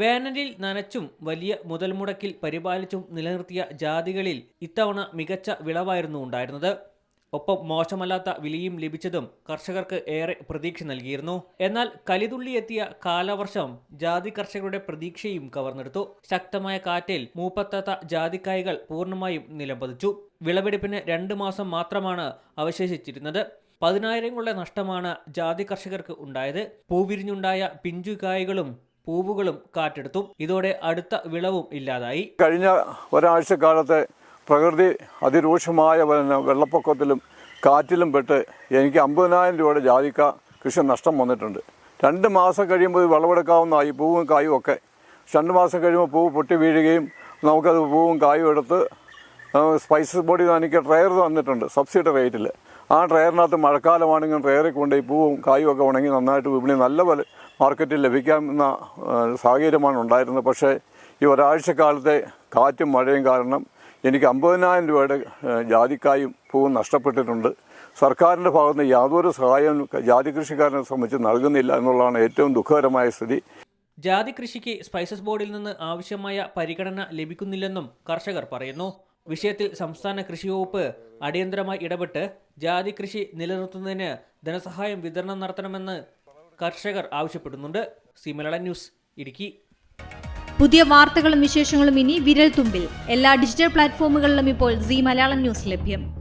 വേനലിൽ നനച്ചും വലിയ മുതൽമുടക്കിൽ പരിപാലിച്ചും നിലനിർത്തിയ ജാതികളിൽ ഇത്തവണ മികച്ച വിളവായിരുന്നു ഉണ്ടായിരുന്നത്. ഒപ്പം മോശമല്ലാത്ത വിലയും ലഭിച്ചതും കർഷകർക്ക് ഏറെ പ്രതീക്ഷ നൽകിയിരുന്നു. എന്നാൽ കലിതുള്ളി എത്തിയ കാലവർഷം ജാതി കർഷകരുടെ പ്രതീക്ഷയും കവർന്നെടുത്തു. ശക്തമായ കാറ്റിൽ മൂപ്പത്താത്ത ജാതിക്കായകൾ പൂർണമായും നിലംപതിച്ചു. വിളവെടുപ്പിന് രണ്ട് മാസം മാത്രമാണ് അവശേഷിച്ചിരുന്നത്. പതിനായിരങ്ങളുടെ നഷ്ടമാണ് ജാതി കർഷകർക്ക് ഉണ്ടായത്. പൂവിരിഞ്ഞുണ്ടായ പിഞ്ചുകായ്കളും പൂവുകളും കാറ്റെടുത്തു. ഇതോടെ അടുത്ത വിളവും ഇല്ലാതായി. കഴിഞ്ഞ ഒരാഴ്ചക്കാലത്തെ പ്രകൃതി അതിരൂക്ഷമായ വെള്ളപ്പൊക്കത്തിലും കാറ്റിലും പെട്ട് എനിക്ക് അമ്പതിനായിരം രൂപയുടെ ജാതിക്ക കൃഷി നഷ്ടം വന്നിട്ടുണ്ട്. രണ്ട് മാസം കഴിയുമ്പോൾ ഇത് വിളവെടുക്കാവുന്നതായി പൂവും കായും ഒക്കെ. രണ്ട് മാസം കഴിയുമ്പോൾ പൂവ് പൊട്ടി വീഴുകയും നമുക്കത് പൂവും കായും എടുത്ത് സ്പൈസസ് ബോഡി എനിക്ക് ട്രയർ തന്നിട്ടുണ്ട് സബ്സിഡി റേറ്റിൽ ആ ട്രയറിനകത്ത് മഴക്കാലമാണെങ്കിൽ ട്രയറിൽ കൊണ്ട് ഈ പൂവും കായും ഒക്കെ ഉണങ്ങി നന്നായിട്ട് വിപണി നല്ല വില മാർക്കറ്റിൽ ലഭിക്കാമെന്ന സാഹചര്യമാണ് ഉണ്ടായിരുന്നത്. പക്ഷേ ഈ ഒരാഴ്ചക്കാലത്തെ കാറ്റും മഴയും കാരണം എനിക്ക് അമ്പതിനായിരം രൂപയുടെ ജാതിക്കായും പൂവും നഷ്ടപ്പെട്ടിട്ടുണ്ട്. സർക്കാരിന്റെ ഭാഗത്ത് യാതൊരു സഹായവും ജാതി കൃഷിക്കാരനെ സംബന്ധിച്ച് നൽകുന്നില്ല എന്നുള്ളതാണ് ഏറ്റവും ദുഃഖകരമായ സ്ഥിതി. ജാതി കൃഷിക്ക് സ്പൈസസ് ബോർഡിൽ നിന്ന് ആവശ്യമായ പരിഗണന ലഭിക്കുന്നില്ലെന്നും കർഷകർ പറയുന്നു. വിഷയത്തിൽ സംസ്ഥാന കൃഷി വകുപ്പ് അടിയന്തരമായി ഇടപെട്ട് ജാതി കൃഷി നിലനിർത്തുന്നതിന് ധനസഹായം വിതരണം നടത്തണമെന്ന് കർഷകർ ആവശ്യപ്പെടുന്നുണ്ട്. C news Idukki. പുതിയ വാർത്തകളും വിശേഷങ്ങളും ഇനി വിരൽ തുമ്പിൽ എല്ലാ ഡിജിറ്റൽ പ്ലാറ്റ്ഫോമുകളിലും ഇപ്പോൾ സി മലയാളം ന്യൂസ് ലഭ്യം.